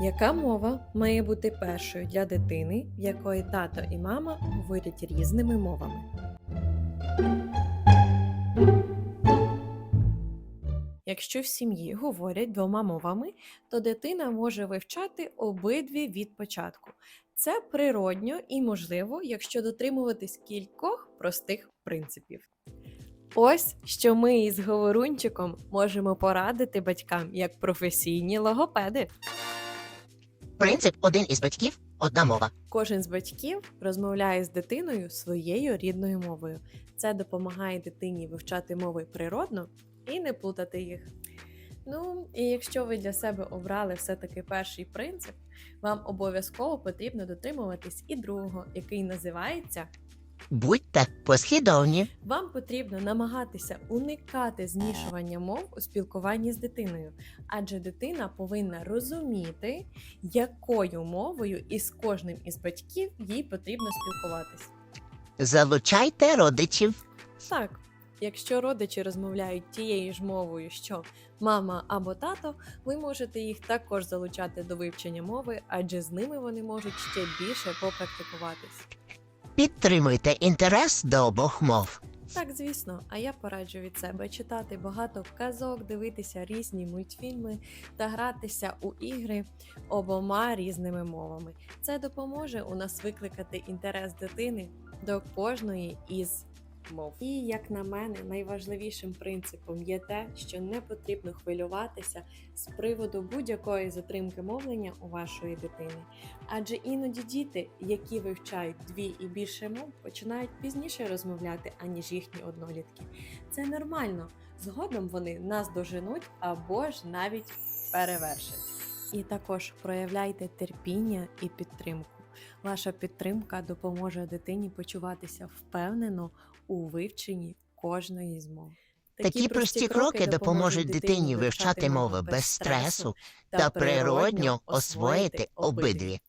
Яка мова має бути першою для дитини, в якої тато і мама говорять різними мовами? Якщо в сім'ї говорять двома мовами, то дитина може вивчати обидві від початку. Це природньо і можливо, якщо дотримуватись кількох простих принципів. Ось що ми із говорунчиком можемо порадити батькам як професійні логопеди. Принцип один із батьків одна мова. Кожен з батьків розмовляє з дитиною своєю рідною мовою. Це допомагає дитині вивчати мови природно і не плутати їх. Ну, і якщо ви для себе обрали все-таки перший принцип, вам обов'язково потрібно дотримуватись і другого, який називається Будьте послідовні. Вам потрібно намагатися уникати змішування мов у спілкуванні з дитиною, адже дитина повинна розуміти, якою мовою із кожним із батьків їй потрібно спілкуватись. Залучайте родичів. Так, якщо родичі розмовляють тією ж мовою, що мама або тато, ви можете їх також залучати до вивчення мови, адже з ними вони можуть ще більше попрактикуватись. Підтримуйте інтерес до обох мов. Так, звісно, а я пораджу від себе читати багато казок, дивитися різні мультфільми та гратися у ігри обома різними мовами. Це допоможе у нас викликати інтерес дитини до кожної із мов. І як на мене, найважливішим принципом є те, що не потрібно хвилюватися з приводу будь-якої затримки мовлення у вашої дитини. Адже іноді діти, які вивчають дві і більше мов, починають пізніше розмовляти, аніж їхні однолітки. Це нормально. Згодом вони нас доженуть або ж навіть перевершать. І також проявляйте терпіння і підтримку. Ваша підтримка допоможе дитині почуватися впевнено у вивченні кожної з мов. Такі прості кроки допоможуть дитині вивчати мови без стресу та природньо освоїти обидві.